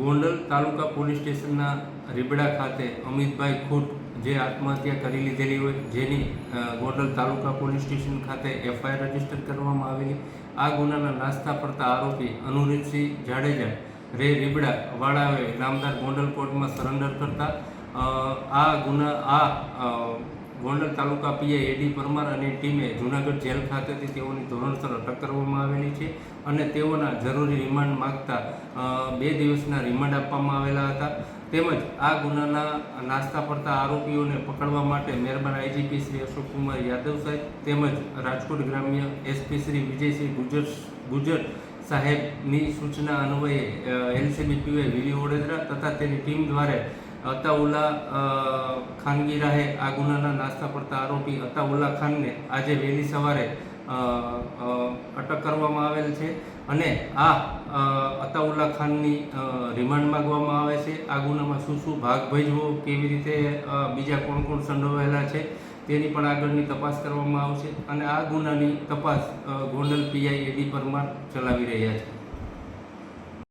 Gondal taluka police સ્ટેશનના રીબડા ખાતે અમિતભાઈ ખૂટ જે આત્મહત્યા કરી લીધેલી હોય, જેની ગોંડલ તાલુકા પોલીસ સ્ટેશન ખાતે એફઆઈઆર રજિસ્ટર કરવામાં આવેલી. આ ગુનાના નાસ્તા પડતા આરોપી અનુરીતસિંહ જાડેજા રે રીબડા વાળાએ નામદાર ગોંડલ કોર્ટમાં સરેન્ડર કરતા આ ગુના, આ ગોંડલ તાલુકા પીઆઈ એડી પરમાર અને ટીમે જૂનાગઢ જેલ ખાતેથી તેઓની ધોરણસર અટક કરવામાં આવેલી છે અને તેઓના જરૂરી રિમાન્ડ માગતા બે દિવસના રિમાન્ડ આપવામાં આવેલા હતા. તેમજ આ ગુનાના નાસ્તા પડતા આરોપીઓને પકડવા માટે મહેરબાન આઈજીપી શ્રી અશોકકુમાર યાદવ સાહેબ તેમજ રાજકોટ ગ્રામ્ય એસપી શ્રી વિજયસિંહ ગુજર ગુજર સાહેબની સૂચના અન્વયે એલસીબી પીવાય વીવી વડોદરા તથા તેની ટીમ દ્વારા અતાઉલ્લા ખાનગી રાહે આ ગુનાના નાસ્તા પડતા આરોપી અતાઉલ્લા ખાનને આજે વહેલી સવારે અટક કરવામાં આવેલ છે અને આ અતાઉલ્લા ખાનની રિમાન્ડ માંગવામાં આવે છે. આ ગુનામાં શું શું ભાગ ભજવો, કેવી રીતે બીજા કોણ કોણ સંડોવાયેલા છે, તેની પણ આગળની તપાસ કરવામાં આવશે અને આ ગુનાની તપાસ ગોંડલ પીઆઈ એડી પરમાર ચલાવી રહ્યા છે.